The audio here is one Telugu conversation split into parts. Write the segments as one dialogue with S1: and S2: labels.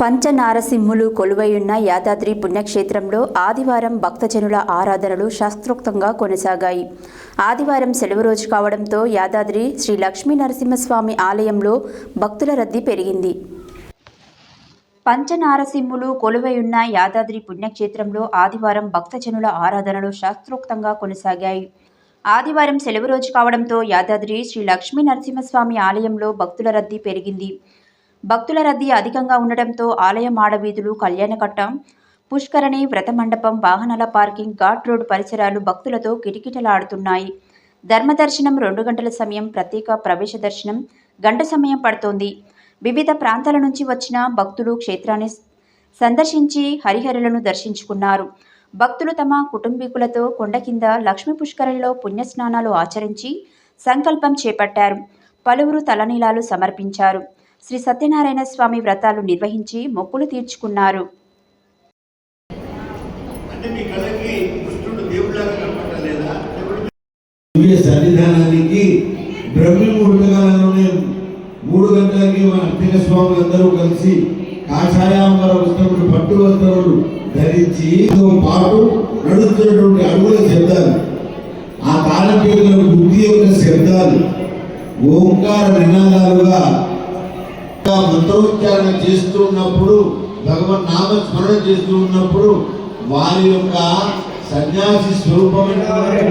S1: పంచనారసింహులు కొలువైయున్న యాదాద్రి పుణ్యక్షేత్రంలో ఆదివారం భక్తజనుల ఆరాధనలు శాస్త్రోక్తంగా కొనసాగాయి. ఆదివారం సెలవు రోజు కావడంతో యాదాద్రి శ్రీ లక్ష్మీ నరసింహస్వామి ఆలయంలో భక్తుల రద్దీ పెరిగింది. పంచనారసింహులు కొలువైయున్న యాదాద్రి పుణ్యక్షేత్రంలో ఆదివారం భక్తజనుల ఆరాధనలు శాస్త్రోక్తంగా కొనసాగాయి. ఆదివారం సెలవు రోజు కావడంతో యాదాద్రి శ్రీ లక్ష్మీ నరసింహస్వామి ఆలయంలో భక్తుల రద్దీ పెరిగింది. భక్తుల రద్దీ అధికంగా ఉండటంతో ఆలయం ఆడవీధులు కళ్యాణకట్టం పుష్కరణి వ్రత మండపం వాహనాల పార్కింగ్ ఘాట్ రోడ్ పరిసరాలు భక్తులతో కిటకిటలాడుతున్నాయి. ధర్మదర్శనం రెండు గంటల సమయం ప్రత్యేక ప్రవేశ దర్శనం గంట సమయం పడుతోంది. వివిధ ప్రాంతాల నుంచి వచ్చిన భక్తులు క్షేత్రాన్ని సందర్శించి హరిహరులను దర్శించుకున్నారు. భక్తులు తమ కుటుంబీకులతో కొండ కింద లక్ష్మీ పుష్కరంలో పుణ్యస్నానాలు ఆచరించి సంకల్పం చేపట్టారు. పలువురు తలనీలాలు సమర్పించారు. శ్రీ సత్యనారాయణ స్వామి వ్రతాలు నిర్వహించి మొక్కులు తీర్చుకున్నారు.
S2: సన్నిధానానికి మూడు గంటలకి మన అర్చక స్వాములు అందరూ కలిసి కాషాయాంబర వస్త్రములు పట్టు వస్త్రములు ధరించి పాటు నడుస్తున్నటువంటి అడుగుల శబ్దాలు ఆ తాళపేరుల బుద్ధి యొక్క శబ్దాలు ఓంకార నినాదాలుగా మంత్రోచ్చారణ చేస్తూ ఉన్నప్పుడు భగవన్ నామ స్మరణ చేస్తూ ఉన్నప్పుడు వారి యొక్క సన్యాసి స్వరూపమైనటువంటి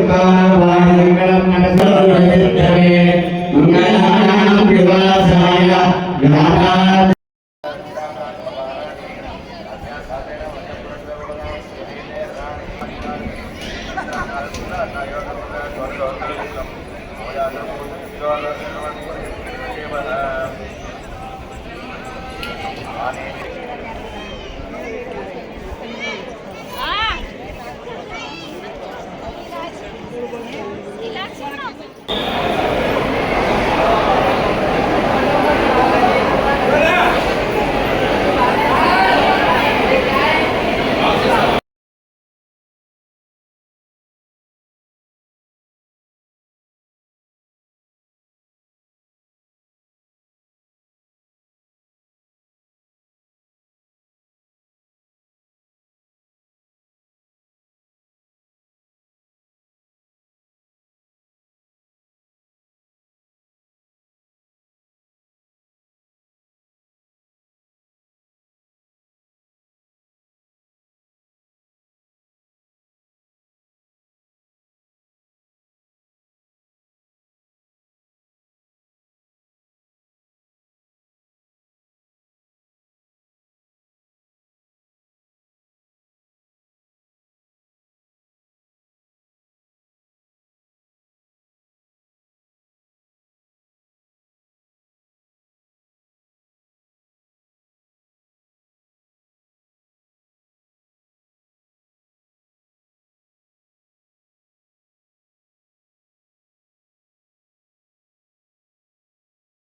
S2: Thank you. 啊。